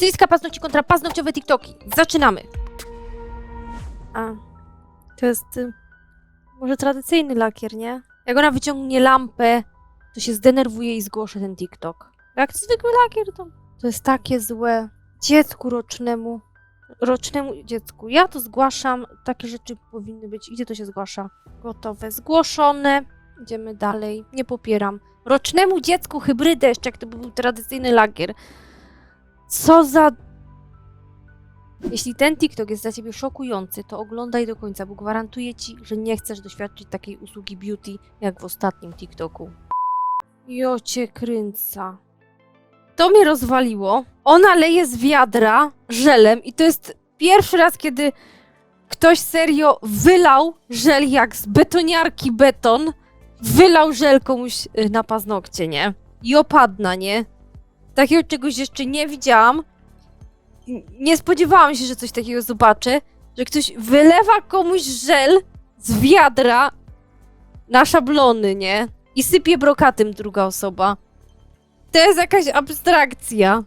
Styliska paznokci kontra paznokciowe TikToki. Zaczynamy. A, to jest y, może tradycyjny lakier, nie? Jak ona wyciągnie lampę, to się zdenerwuje i zgłoszę ten TikTok. Jak zwykły lakier, to to jest takie złe. Dziecku rocznemu, rocznemu dziecku. Ja to zgłaszam. Takie rzeczy powinny być. Gdzie to się zgłasza? Gotowe, zgłoszone. Idziemy dalej. Nie popieram. Rocznemu dziecku hybrydę, jeszcze jak to był tradycyjny lakier. Co za... Jeśli ten TikTok jest dla ciebie szokujący, to oglądaj do końca, bo gwarantuję ci, że nie chcesz doświadczyć takiej usługi beauty, jak w ostatnim TikToku. Jocie kręca. To mnie rozwaliło. Ona leje z wiadra żelem i to jest pierwszy raz, kiedy ktoś serio wylał żel jak z betoniarki beton. Wylał żel komuś y, na paznokcie, nie? I opadna, nie? Takiego czegoś jeszcze nie widziałam. Nie spodziewałam się, że coś takiego zobaczę, że ktoś wylewa komuś żel z wiadra na szablony, nie? I sypie brokatem druga osoba. To jest jakaś abstrakcja.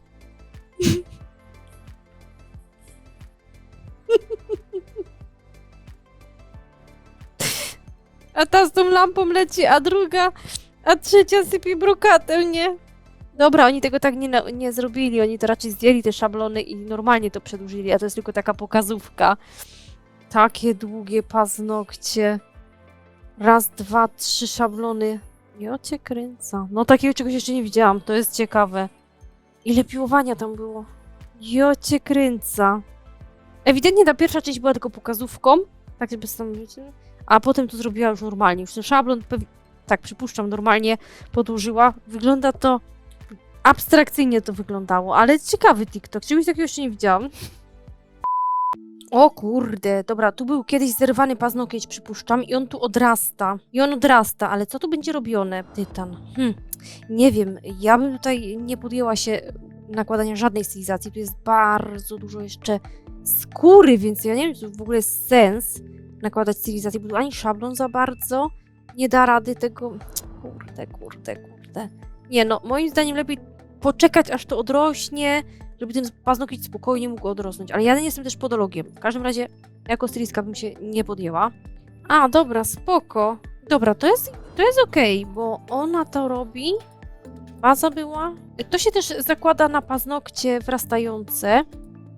A ta z tą lampą leci, a druga, a trzecia sypie brokatem, nie? Dobra, oni tego tak nie, nie zrobili, oni to raczej zdjęli te szablony i normalnie to przedłużyli, a to jest tylko taka pokazówka. Takie długie paznokcie. Raz, dwa, trzy szablony. Cię kręca. No takiego czegoś jeszcze nie widziałam, to jest ciekawe. Ile piłowania tam było? Jo cię kręca. Ewidentnie ta pierwsza część była tylko pokazówką, tak żeby sam wiecie, a potem to zrobiła już normalnie. Już ten szablon, tak przypuszczam, normalnie podłożyła. Wygląda to abstrakcyjnie to wyglądało, ale ciekawy TikTok. Czegoś takiego jeszcze nie widziałam. O kurde, dobra, tu był kiedyś zerwany paznokieć, przypuszczam, i on tu odrasta. I on odrasta, ale co tu będzie robione? Tytan. Hm, nie wiem, ja bym tutaj nie podjęła się nakładania żadnej stylizacji. Tu jest bardzo dużo jeszcze skóry, więc ja nie wiem, czy w ogóle jest sens nakładać stylizację, bo tu ani szablon za bardzo nie da rady tego. Kurde, kurde, kurde. Nie no, moim zdaniem lepiej poczekać, aż to odrośnie, żeby ten paznokieć spokojnie mógł odrosnąć. Ale ja nie jestem też podologiem. W każdym razie, jako stylistka bym się nie podjęła. A, dobra, spoko. Dobra, to jest, to jest okej, bo ona to robi. Baza była. To się też zakłada na paznokcie wrastające.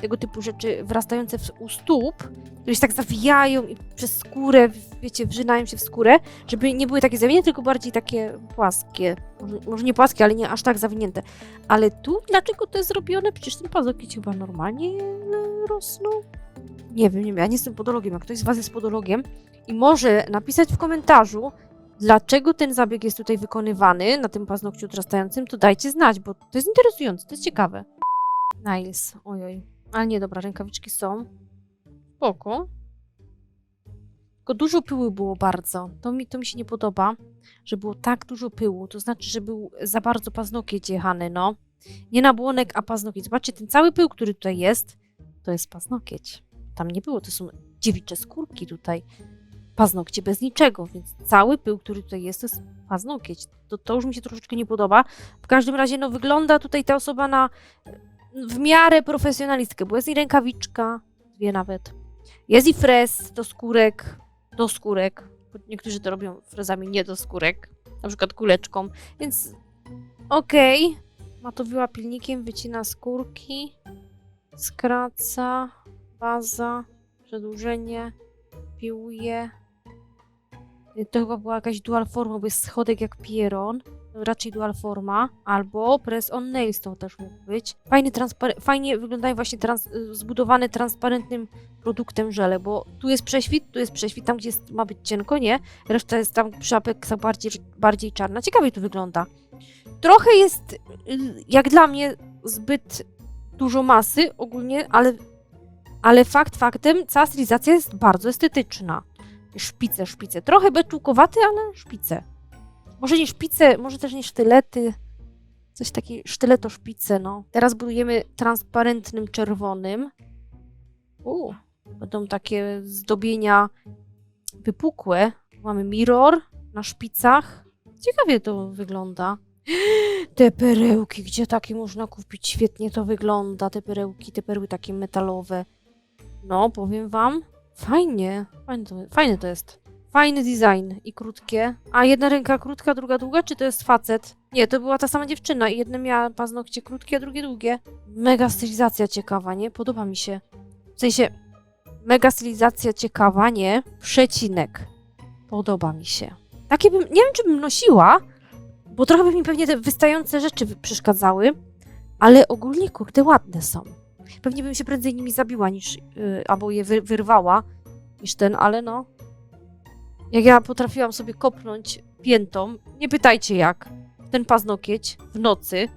Tego typu rzeczy wrastające w, u stóp, które się tak zawijają i przez skórę, wiecie, wrzynają się w skórę, żeby nie były takie zawinięte, tylko bardziej takie płaskie. Może, może nie płaskie, ale nie aż tak zawinięte. Ale tu, dlaczego to jest zrobione? Przecież ten paznokcie chyba normalnie e, rosną. Nie wiem, nie wiem, ja nie jestem podologiem. Jak ktoś z Was jest podologiem i może napisać w komentarzu, dlaczego ten zabieg jest tutaj wykonywany na tym paznokciu odrastającym, to dajcie znać, bo to jest interesujące, to jest ciekawe. Niles, ojoj. Ale nie, dobra, rękawiczki są. Spoko. Tylko dużo pyłu było bardzo. To mi, to mi się nie podoba, że było tak dużo pyłu. To znaczy, że był za bardzo paznokieć jechany, no. Nie nabłonek, a paznokieć. Zobaczcie, ten cały pył, który tutaj jest, to jest paznokieć. Tam nie było, to są dziewicze skórki tutaj. Paznokcie bez niczego, więc cały pył, który tutaj jest, to jest paznokieć. To, to już mi się troszeczkę nie podoba. W każdym razie, no wygląda tutaj ta osoba na w miarę profesjonalistkę, bo jest i rękawiczka, dwie nawet. Jest i frez do skórek, do skórek. Niektórzy to robią frezami nie do skórek, na przykład kuleczką, więc okej. Matowiła pilnikiem, wycina skórki, skraca, baza, przedłużenie, piłuje. To chyba była jakaś dual forma, bo jest schodek jak pieron. Raczej dual forma. Albo press on nails to też mógł być. Fajny fajnie wyglądają właśnie trans- y, zbudowane transparentnym produktem żele, bo tu jest prześwit, tu jest prześwit, tam gdzie jest, ma być cienko, nie? Reszta jest tam przy apeksa bardziej, bardziej czarna. Ciekawie to wygląda. Trochę jest, y, jak dla mnie, zbyt dużo masy ogólnie, ale, ale fakt faktem, cała stylizacja jest bardzo estetyczna. Szpice, szpice. Trochę beczułkowaty, ale szpice. Może nie szpice, może też nie sztylety. Coś takiego, sztyleto szpice, no. Teraz budujemy transparentnym czerwonym. U, będą takie zdobienia wypukłe. Mamy mirror na szpicach. Ciekawie to wygląda. Te perełki, gdzie takie można kupić? Świetnie to wygląda, te perełki, te perły takie metalowe. No, powiem wam, fajnie, fajne to, fajne to jest. Fajny design i krótkie. A jedna ręka krótka, druga długa, czy to jest facet? Nie, to była ta sama dziewczyna i jedna miała paznokcie krótkie, a drugie długie. Mega stylizacja ciekawa, nie? Podoba mi się. W sensie, mega stylizacja ciekawa, nie? Przecinek. Podoba mi się. Takie bym, nie wiem czy bym nosiła, bo trochę by mi pewnie te wystające rzeczy przeszkadzały, ale ogólnie kurde ładne są. Pewnie bym się prędzej nimi zabiła niż, yy, albo je wy, wyrwała niż ten, ale no. Jak ja potrafiłam sobie kopnąć piętą, nie pytajcie jak, ten paznokieć w nocy.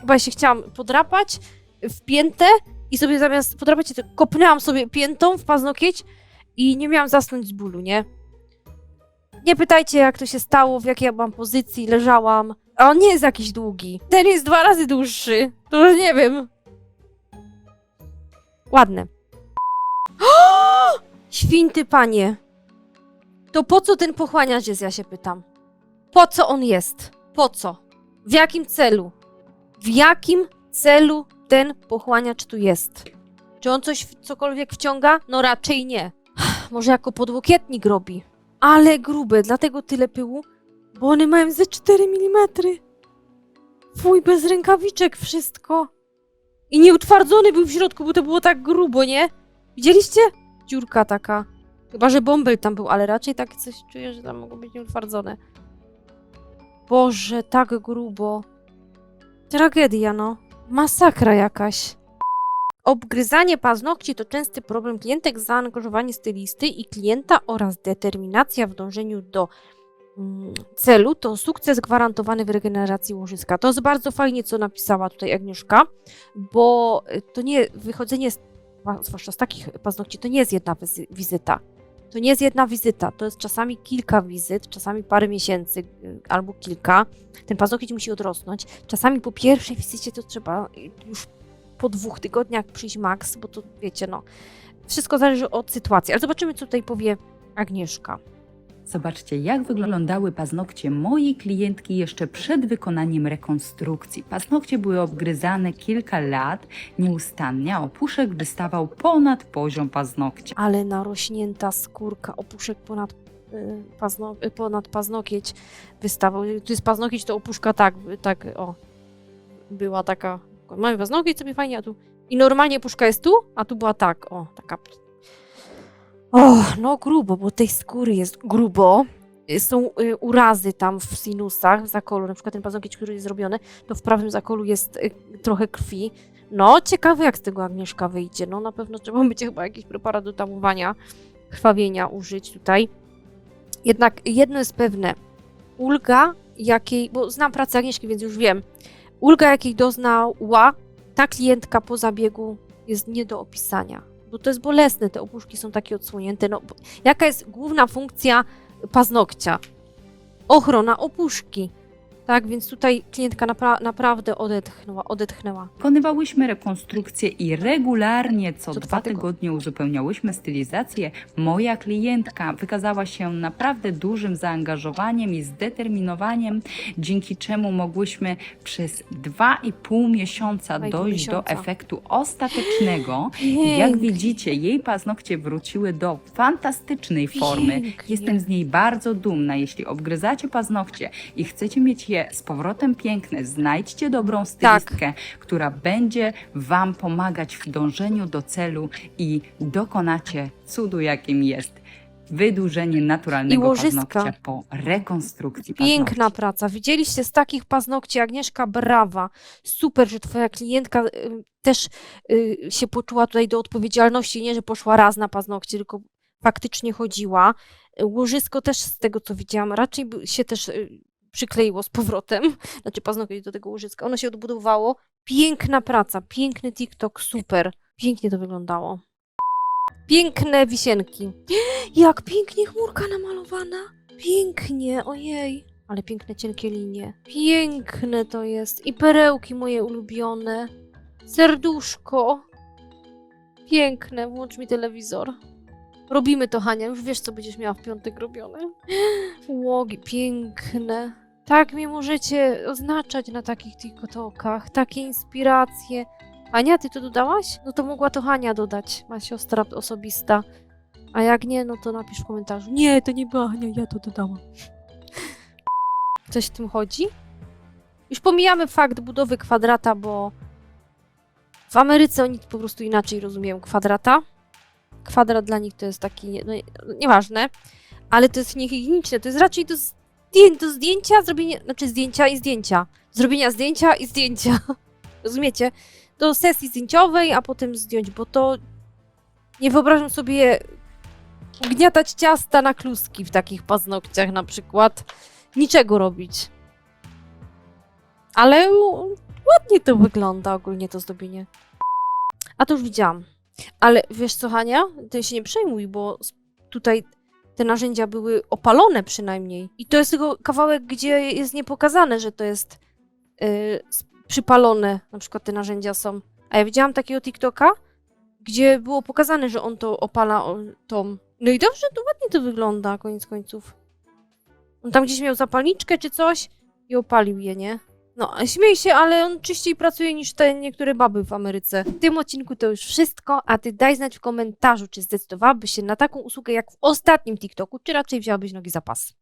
Chyba się chciałam podrapać w piętę i sobie zamiast podrapać się, to kopnęłam sobie piętą w paznokieć i nie miałam zasnąć z bólu, nie? Nie pytajcie, jak to się stało, w jakiej ja pozycji, leżałam. A on nie jest jakiś długi. Ten jest dwa razy dłuższy. To już nie wiem. Ładne. Święty panie. To po co ten pochłaniacz jest, ja się pytam. Po co on jest? Po co? W jakim celu? W jakim celu ten pochłaniacz tu jest? Czy on coś cokolwiek wciąga? No raczej nie. Może jako podłokietnik robi. Ale grube, dlatego tyle pyłu, bo one mają ze 4 mm. Fuj, bez rękawiczek wszystko. I nieutwardzony był w środku, bo to było tak grubo, nie? Widzieliście? Dziurka taka. Chyba, że bąbel tam był, ale raczej tak coś czuję, że tam mogło być nieutwardzone. Boże, tak grubo. Tragedia, no. Masakra jakaś. Obgryzanie paznokci to częsty problem klientek, zaangażowanie stylisty i klienta oraz determinacja w dążeniu do mm, celu to sukces gwarantowany w regeneracji łożyska. To jest bardzo fajnie, co napisała tutaj Agnieszka, bo y, to nie wychodzenie, zwłaszcza z takich paznokci, to nie jest jedna wizy- wizyta. To nie jest jedna wizyta, to jest czasami kilka wizyt, czasami parę miesięcy y, albo kilka. Ten paznokieć musi odrosnąć. Czasami po pierwszej wizycie to trzeba y, już po dwóch tygodniach przyjść maks, bo to wiecie, no. Wszystko zależy od sytuacji. Ale zobaczymy, co tutaj powie Agnieszka. Zobaczcie, jak wyglądały paznokcie mojej klientki jeszcze przed wykonaniem rekonstrukcji. Paznokcie były obgryzane kilka lat nieustannie, a opuszek wystawał ponad poziom paznokcia. Ale narośnięta skórka, opuszek ponad, y, pazno, y, ponad paznokieć wystawał. Tu jest paznokieć, to opuszka tak, tak, o. Była taka, mamy paznokieć sobie fajnie, a tu... I normalnie opuszka jest tu, a tu była tak, o, taka... O, no grubo, bo tej skóry jest grubo. Y, Są y, urazy tam w sinusach, w zakolu, na przykład ten paznokieć, który jest zrobiony, to w prawym zakolu jest y, trochę krwi. No, ciekawe jak z tego Agnieszka wyjdzie. No, na pewno trzeba będzie chyba jakiś preparat do tamowania krwawienia użyć tutaj. Jednak jedno jest pewne. Ulga, jakiej, bo znam pracę Agnieszki, więc już wiem. Ulga, jakiej doznała ta klientka po zabiegu jest nie do opisania. Bo to jest bolesne, te opuszki są takie odsłonięte. No, jaka jest główna funkcja paznokcia? Ochrona opuszki. Tak, więc tutaj klientka napra- naprawdę odetchnęła, odetchnęła. Wykonywałyśmy rekonstrukcję i regularnie co, Co dwa tygodnie. uzupełniałyśmy stylizację. Moja klientka wykazała się naprawdę dużym zaangażowaniem i zdeterminowaniem, dzięki czemu mogłyśmy przez dwa i pół miesiąca Dwa dojść do miesiąca. efektu ostatecznego. Jak widzicie, jej paznokcie wróciły do fantastycznej formy. Pięknie. Jestem z niej bardzo dumna. Jeśli obgryzacie paznokcie i chcecie mieć z powrotem piękne, znajdźcie dobrą stylistkę, Tak. która będzie Wam pomagać w dążeniu do celu i dokonacie cudu, jakim jest wydłużenie naturalnego paznokcia po rekonstrukcji Piękna paznokci. praca. Widzieliście z takich paznokci, Agnieszka, brawa. Super, że twoja klientka y, też y, się poczuła tutaj do odpowiedzialności. Nie, że poszła raz na paznokcie, tylko faktycznie chodziła. Łożysko też z tego, co widziałam, raczej się też y, przykleiło z powrotem. Znaczy paznokieć do tego łożyska. Ono się odbudowało. Piękna praca, piękny TikTok, super. Pięknie to wyglądało. Piękne wisienki. Jak pięknie chmurka namalowana. Pięknie, ojej. Ale piękne, cienkie linie. Piękne to jest. I perełki moje ulubione. Serduszko. Piękne, włącz mi telewizor. Robimy to, Hania. Już wiesz, co będziesz miała w piątek robione. Łogi, piękne. Tak mnie możecie oznaczać na takich TikTokach, takie inspiracje. Ania, ty to dodałaś? No to mogła to Hania dodać, ma siostra osobista. A jak nie, no to napisz w komentarzu. Nie, to nie była Hania, ja to dodałam. Coś w tym chodzi? Już pomijamy fakt budowy kwadrata, bo w Ameryce oni po prostu inaczej rozumieją kwadrata. Kwadrat dla nich to jest taki, no, nieważne, ale to jest niehigieniczne, to jest raczej do, do zdjęcia, zrobienie, znaczy zdjęcia i zdjęcia. Zrobienia zdjęcia i zdjęcia. Rozumiecie? Do sesji zdjęciowej, a potem zdjąć, bo to nie wyobrażam sobie ugniatać ciasta na kluski w takich paznokciach na przykład. Niczego robić. Ale ładnie to wygląda ogólnie to zdobienie. A to już widziałam. Ale wiesz co, Hania? Ty się nie przejmuj, bo tutaj te narzędzia były opalone przynajmniej. I to jest tylko kawałek, gdzie jest niepokazane, że to jest yy, przypalone. Na przykład te narzędzia są. A ja widziałam takiego TikToka, gdzie było pokazane, że on to opala tą. No i dobrze, to ładnie to wygląda, koniec końców. On tam gdzieś miał zapalniczkę czy coś i opalił je, nie? No, śmiej się, ale on czyściej pracuje niż te niektóre baby w Ameryce. W tym odcinku to już wszystko, a ty daj znać w komentarzu, czy zdecydowałabyś się na taką usługę jak w ostatnim TikToku, czy raczej wzięłabyś nogi za pas.